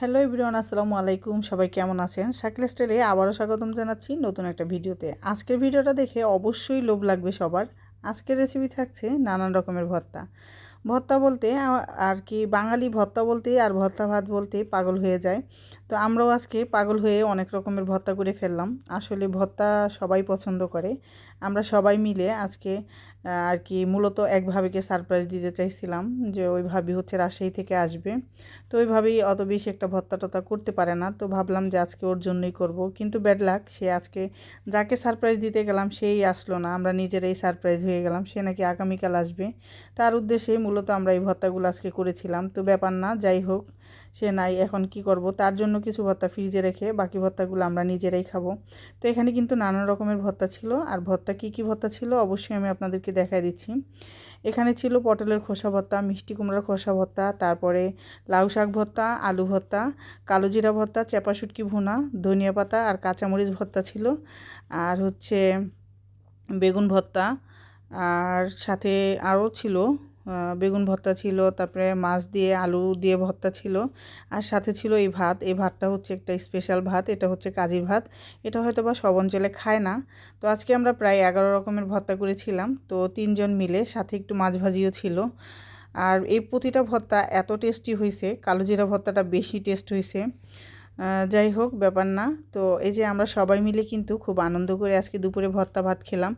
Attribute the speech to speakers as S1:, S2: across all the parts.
S1: Hello ইব্রিয়ান আসসালামু আলাইকুম। সবাই কেমন আছেন? শাকিল স্টাইলে আবারও স্বাগতম জানাচ্ছি নতুন একটা ভিডিওতে। আজকের ভিডিওটা দেখে অবশ্যই লোভ লাগবে সবার। আজকের রেসিপি থাকছে নানান রকমের ভর্তা। ভর্তা বলতে আর কি বাঙালি ভর্তা বলতে আর ভর্তা ভাত বলতে পাগল হয়ে যায়। তো আমরাও আজকে পাগল হয়ে অনেক রকমের ভর্তা করে ফেললাম। আসলে ভর্তা সবাই পছন্দ করে। আমরা সবাই মিলে আজকে আর কি মূলত এক ভাবিকে সারপ্রাইজ দিতে চাইছিলাম যে ওই ভাবি হচ্ছে রাজশাহী থেকে আসবে। তো ওইভাবেই অত বেশি একটা ভর্তা টত্তা করতে পারে না। তো ভাবলাম যে আজকে ওর জন্যই করব। কিন্তু ব্যাড লাক সে আজকে যাকে সারপ্রাইজ দিতে গেলাম সেই আসলো না। আমরা নিজেরাই সারপ্রাইজ হয়ে গেলাম। সে নাকি আগামীকাল আসবে। তার উদ্দেশ্যে মূলত আমরা এই ভর্তাগুলো আজকে করেছিলাম। তো ব্যাপার না, যাই হোক, সে নাই, এখন কি করব? তার জন্য কিছু ভর্তা ফ্রিজে রেখে বাকি ভর্তাগুলো আমরা নিজেরাই খাব। তো এখানে কিন্তু নানান রকমের ভর্তা ছিল। আর ভর্তা কি কি ভর্তা ছিল অবশ্যই আমি আপনাদেরকে দেখাই দিচ্ছি। এখানে ছিল পটলের খোসা ভর্তা, মিষ্টি কুমড়ার খোসা ভর্তা, তারপরে লাউ শাক ভর্তা, আলু ভর্তা, কালো জিরা ভর্তা, চেপা শুটকি ভুনা, ধনিয়া পাতা আর কাঁচামরিচ ভর্তা ছিল। আর হচ্ছে বেগুন ভর্তা, আর সাথে আরও ছিল বেগুন ভর্তা ছিল, তারপরে মাছ দিয়ে, আলু দিয়ে ভর্তা ছিল, আর সাথে ছিল এই ভাত। এই ভাতটা হচ্ছে একটা স্পেশাল ভাত, এটা হচ্ছে কাজী ভাত। এটা হয়তো বা সব অঞ্চলে খায় না। তো আজকে আমরা প্রায় এগারো রকমের ভর্তা করেছিলাম। তো তিনজন মিলে সাথে একটু মাছ ভাজিও ছিল। আর এই প্রতিটা ভর্তা এত টেস্টি হয়েছে কালো জিরা ভর্তাটা বেশি টেস্ট হয়েছে যাই হোক, ব্যাপার না। তো এই যে আমরা সবাই মিলে কিন্তু খুব আনন্দ করে আজকে দুপুরে ভর্তা ভাত খেলাম।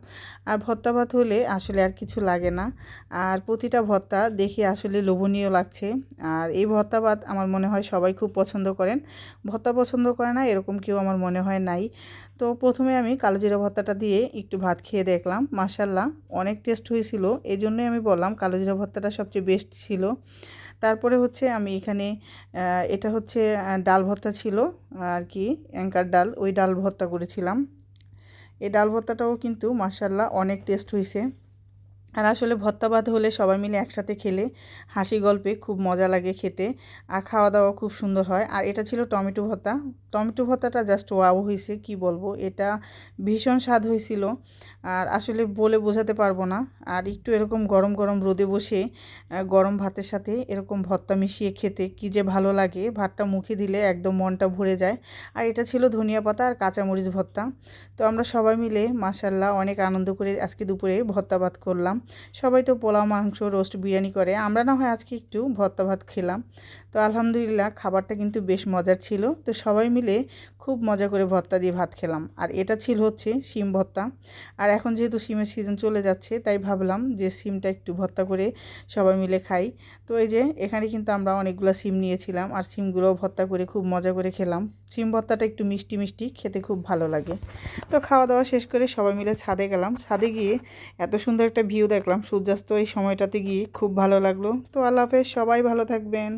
S1: আর ভর্তা ভাত হলে আসলে আর কিছু লাগে না। আর প্রতিটা ভর্তা দেখে আসলে লোভনীয় লাগছে। আর এই ভর্তা ভাত আমার মনে হয় সবাই খুব পছন্দ করেন। ভর্তা পছন্দ করে না, এরকম কেউ আমার মনে হয় নাই। তো প্রথমে আমি কালো জিরা ভর্তাটা দিয়ে একটু ভাত খেয়ে দেখলাম। মাসাল্লাহ অনেক টেস্ট হয়েছিল। এই জন্যই আমি বললাম কালো জিরা ভর্তাটা সবচেয়ে বেস্ট ছিল। তারপরে হচ্ছে আমি এখানে এটা হচ্ছে ডাল ভর্তা ছিল আর কি, অ্যাঙ্কার ডাল, ওই ডাল ভর্তা করেছিলাম। এই ডাল ভর্তাটাও কিন্তু মার্শাল্লাহ অনেক টেস্ট হয়েছে আর আসলে ভর্তা ভাত হলে সবাই মিলে একসাথে খেলে। হাসি গল্পে খুব মজা লাগে খেতে। আর খাওয়া দাওয়া খুব সুন্দর হয়। আর এটা ছিল টমেটো ভর্তা টমেটো ভর্তাটা জাস্ট ওয়াও হয়েছে কি বলব? এটা ভীষণ স্বাদ হয়েছিল আর আসলে বলে বোঝাতে পারব না। আর একটু এরকম গরম গরম রোদে বসে গরম ভাতের সাথে এরকম ভর্তা মিশিয়ে খেতে কি যে ভালো লাগে। ভাতটা মুখে দিলে একদম মনটা ভরে যায়। আর এটা ছিল ধনিয়া পাতা আর কাঁচামরিচ ভর্তা তো আমরা সবাই মিলে মাসাল্লাহ অনেক আনন্দ করে আজকে দুপুরে ভর্তা ভাত করলাম। সবাই তো পোলাও, মাংস, রোস্ট, বিরিয়ানি করে। আমরা না হয় আজকে একটু ভর্তা ভাত খেলাম। তো আলহামদুলিল্লাহ খাবারটা কিন্তু বেশ মজার ছিল। তো সবাই মিলে খুব মজা করে ভর্তা দিয়ে ভাত খেলাম। আর এটা ছিল হচ্ছে শিম ভর্তা। আর এখন যেহেতু শিমের সিজন চলে যাচ্ছে, তাই ভাবলাম যে সিমটা একটু ভর্তা করে সবাই মিলে খাই। তো এই যে এখানে কিন্তু আমরা অনেকগুলো সিম নিয়েছিলাম আর সিমগুলো ভর্তা করে খুব মজা করে খেলাম। সিম ভর্তাটা একটু মিষ্টি মিষ্টি, খেতে খুব ভালো লাগে। তো খাওয়া দাওয়া শেষ করে সবাই মিলে ছাদে গেলাম। ছাদে গিয়ে এত সুন্দর একটা ভিউ দেখলাম। সূর্যাস্ত এই সময়টাতে গিয়ে খুব ভালো লাগল। তো আল্লাহ হাফেজ সবাই ভালো থাকবেন।